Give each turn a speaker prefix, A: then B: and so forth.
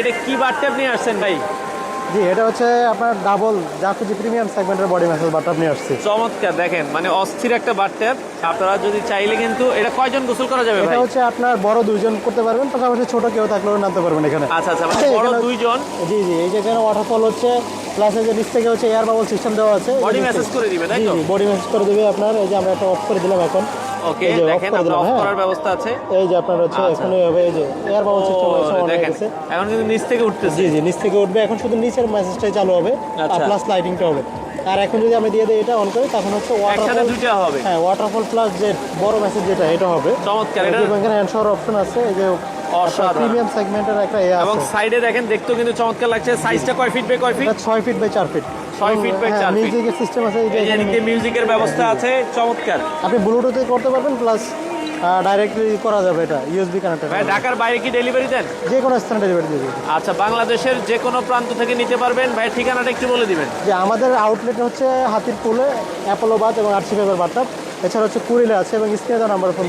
A: এটা কি বারটা আপনি আসছেন ভাই?
B: জি এটা হচ্ছে আপনার ডাবল জাকুজি প্রিমিয়াম সেগমেন্টের বডি ম্যাসেজ বাটটা আপনি আসছে।
A: চমৎকার দেখেন মানে অস্থির একটা বারটা আপনারা যদি চাইলে কিন্তু এটা কয়জন গোসল করা যাবে
B: এটা হচ্ছে আপনার বড় দুইজন করতে পারবেন পাশাপাশি ছোট কেউ থাকলেও নামতে পারবেন এখানে।
A: আচ্ছা আচ্ছা মানে বড় দুইজন?
B: জি জি এই যে এখানে ওয়াটারফল হচ্ছে প্লাস এই যে নিচ থেকে হচ্ছে এয়ার বাবল সিস্টেম দেওয়া আছে
A: বডি মেসেজ করে দিবে তাই তো
B: বডি ম্যাসেজ করে দেবে আপনার এই যে আমরা একটা অফ করে দিলাম এখন।
A: ওকে দেখেন আমরা অফ
B: হ্যাঁ।
A: করার ব্যবস্থা আছে।
B: এই যে আপনার হচ্ছে
A: আচ্ছা।
B: এখন এইভাবে এই যে এয়ার বাবল সিস্টেম হয়ে
A: দেখেন এখন কিন্তু নিচ থেকে উঠতেছে।
B: জি জি নিচ থেকে উঠবে। এখন শুধু নিচের মেসেজটাই চালু হবে আর
A: আচ্ছা।
B: প্লাস লাইটিংটা হবে। আর এখন যদি আমি দিয়ে দিই এটা অন করি তখন হচ্ছে ওয়াটারফল
A: দুইটা হবে।
B: হ্যাঁ ওয়াটারফল প্লাস যে বড় মেসেজ যেটা এটা হবে।
A: চমৎকার এটা
B: হ্যান্ড শাওয়ার অপশন আছে এই যে। প্রিমিয়াম সেগমেন্টের একটা
A: এবং সাইডে দেখেন দেখতেও কিন্তু চমৎকার লাগছে। সাইজটা কয় ফিট বাই কয় ফিট
B: এটা ছয় ফিট বাই চার ফিট
A: ছয় by চার feet।
B: মিউজিকের সিস্টেম আছে এখানে
A: এদিকে মিউজিকের ব্যবস্থা আছে চমৎকার।
B: আপনি ব্লুটুথে করতে পারবেন প্লাস ডাইরেক্টলি করা যাবে এটা ইউএসবি কানেক্টেড
A: ভাই ঢাকার বাইরে কি ডেলিভারি দেন?
B: যে কোনো স্থানে ডেলিভারি দিয়ে
A: আচ্ছা বাংলাদেশের যে কোনো প্রান্ত থেকে নিতে পারবেন। ভাই ঠিকানাটা একটু বলে দিবেন।
B: যে আমাদের আউটলেট হচ্ছে হাতির পুলে অ্যাপোলো বাদ এবং আরসি পেপার বাট্টাপ এছাড়া হচ্ছে কুড়িলে আছে এবং স্ক্রিনে নাম্বার ফোন